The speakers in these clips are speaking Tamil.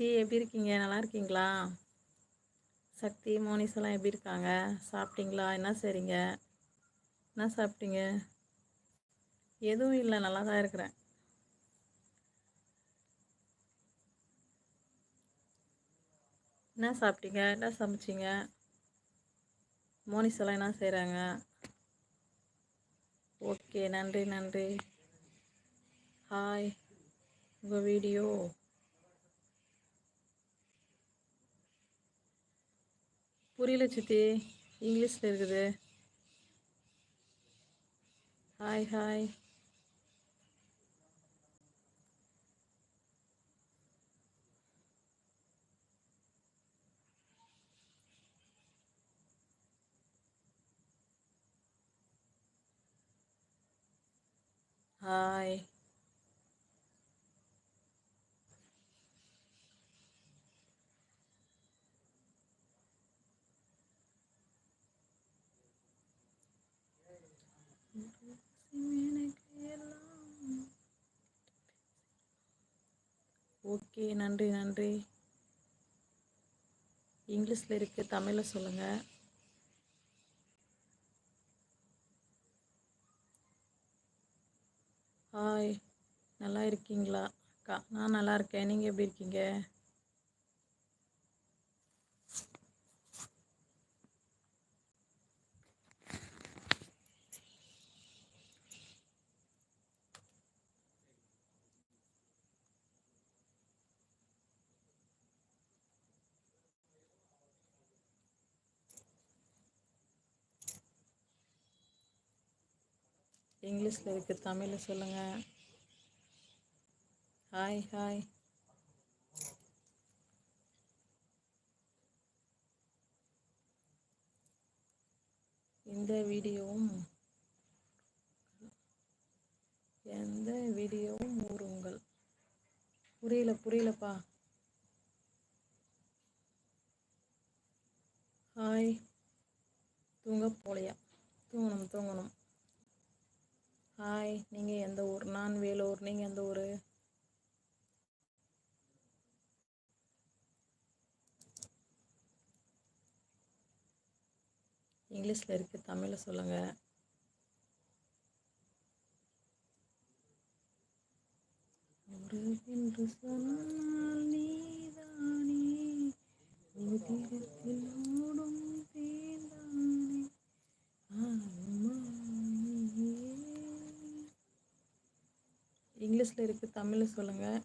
சக்தி எப்படி இருக்கீங்க? நல்லா இருக்கீங்களா? சக்தி மோனிஸ் எல்லாம் எப்படி இருக்காங்க? சாப்பிட்டீங்களா? என்ன செய்றீங்க? என்ன சாப்பிட்டீங்க? எதுவும் இல்லை நல்லா தான் இருக்கிறேன். என்ன சாப்பிட்டீங்க? என்ன சமைச்சிங்க? மோனிஸ் எல்லாம் என்ன செய்கிறாங்க ஓகே நன்றி நன்றி. ஹாய் உங்கள் வீடியோ. புரியல சித்தி. இங்கிலீஷில் இருக்குது. ஹாய் ஹாய் ஹாய் ஓகே நன்றி நன்றி. இங்கிலீஷில் இருக்குது தமிழில் சொல்லுங்கள் ஹாய் நல்லா இருக்கீங்களா? அக்கா நான் நல்லா இருக்கேன். நீங்கள் எப்படி இருக்கீங்க? இங்கிலீஷில் இருக்குது தமிழில் சொல்லுங்கள் ஹாய் ஹாய் இந்த வீடியோவும் எந்த வீடியோவும் ஊருங்கள் புரியல புரியலப்பா. ஹாய் தூங்க போலையா? தூங்கணும் தூங்கணும். ஹாய். நீங்கள் எந்த ஊர்? நான் வேலூர். நீங்கள் எந்த ஊர்? இங்கிலீஷில் இருக்குது தமிழில் சொல்லுங்கள் என்று சொன்னால் நீதானே. உதிரத்தில் ஓடும் இங்கிலீஷில் இருக்குது தமிழில் சொல்லுங்கள்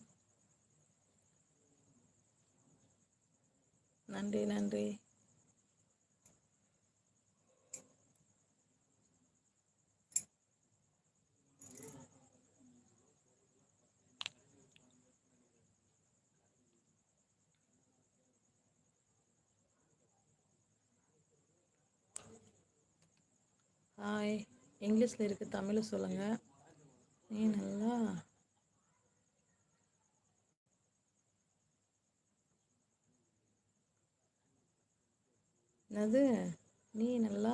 நன்றி நன்றி. ஹாய் இங்கிலீஷில் இருக்குது தமிழில் சொல்லுங்கள் நீ நல்லா என்னது? நீ நல்லா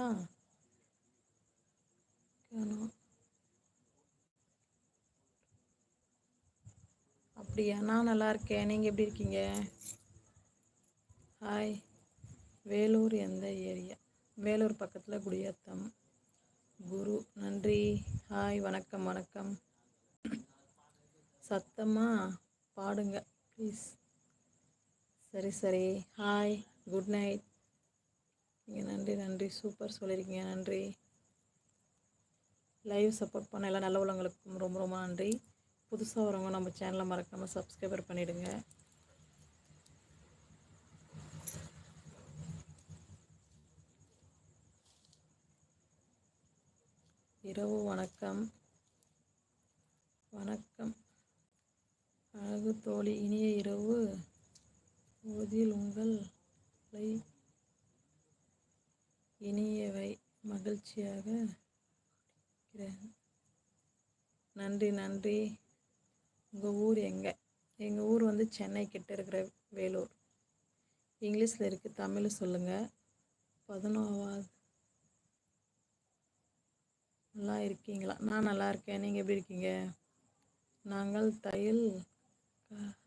காணோம். அப்படியா? நான் நல்லா இருக்கேன். நீங்கள் எப்படி இருக்கீங்க? ஹாய் வேலூர் எந்த ஏரியா? வேலூர் பக்கத்தில் குடியாத்தம். குரு நன்றி. ஹாய் வணக்கம் வணக்கம். சத்தமாக பாடுங்க ப்ளீஸ் சரி சரி. ஹாய் குட் நைட் நீங்கள் நன்றி நன்றி. சூப்பர் சொல்லியிருக்கீங்க நன்றி. லைவ் சப்போர்ட் பண்ண எல்லா நல்ல உள்ளவங்களுக்கும் ரொம்ப ரொம்ப நன்றி. புதுசாக வரவங்க நம்ம சேனலை மறக்காமல் சப்ஸ்கிரைபர் பண்ணிவிடுங்க இரவு வணக்கம். வணக்கம். அழகு தோழி இனிய இரவு. ஓதில் உங்கள் லை இனியவை மகிழ்ச்சியாக நன்றி நன்றி. உங்கள் ஊர் எங்கே? எங்கள் ஊர் வந்து சென்னை கிட்ட இருக்கிற வேலூர். இங்கிலீஷில் இருக்குது தமிழ் சொல்லுங்கள் பதினோவாது நல்லா இருக்கீங்களா? நான் நல்லா இருக்கேன். நீங்கள் எப்படி இருக்கீங்க? நாங்கள் தையல் க-